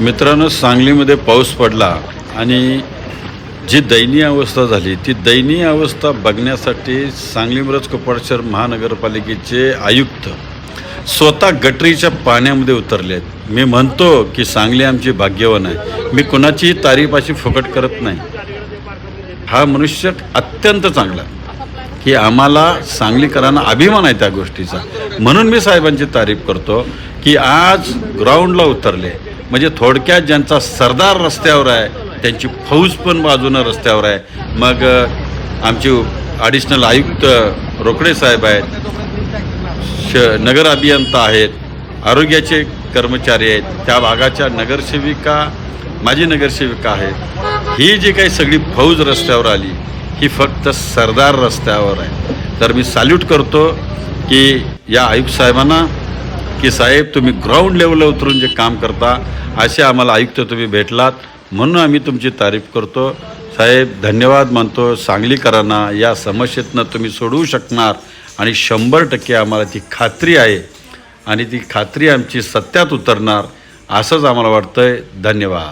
मित्रांनो सांगलीमध्ये पाऊस पडला आणि जी दयनीय अवस्था झाली ती दयनीय अवस्था बघण्यासाठी सांगली मिरज कोपाडशर महानगरपालिकेचे आयुक्त स्वतः गटरीच्या पाण्यामध्ये उतरले आहेत. मी म्हणतो की सांगली आमची भाग्यवान आहे. मी कुणाचीही तारीफ अशी फुकट करत नाही. हा मनुष्य अत्यंत चांगला की आम्हाला सांगलीकरांना अभिमान आहे त्या गोष्टीचा. म्हणून मी साहेबांची तारीफ करतो की आज ग्राउंडला उतरले. म्हणजे थोडक्यात ज्यांचा सरदार रस्त्यावर आहे त्यांची फौज पण बाजूनं रस्त्यावर आहे. मग आमचे ॲडिशनल आयुक्त रोकडे साहेब आहेत श नगर अभियंता आहेत आरोग्याचे कर्मचारी आहेत त्या भागाच्या नगरसेविका माजी नगरसेविका आहेत. ही जी काही सगळी फौज रस्त्यावर आली ही फक्त सरदार रस्त्यावर आहे. तर मी सॅल्यूट करतो की या आयुक्त साहेबांना की साहेब तुम्ही ग्राउंड लेवलला उतरून जे काम करता असे आम्हाला आयुक्त तुम्ही भेटलात. म्हणून आम्ही तुमची तारीफ करतो. साहेब धन्यवाद मानतो सांगलीकरांना या समस्येतनं तुम्ही सोडवू शकणार आणि शंभर टक्के आम्हाला ती खात्री आहे आणि ती खात्री आमची सत्यात उतरणार असंच आम्हाला वाटतं आहे धन्यवाद.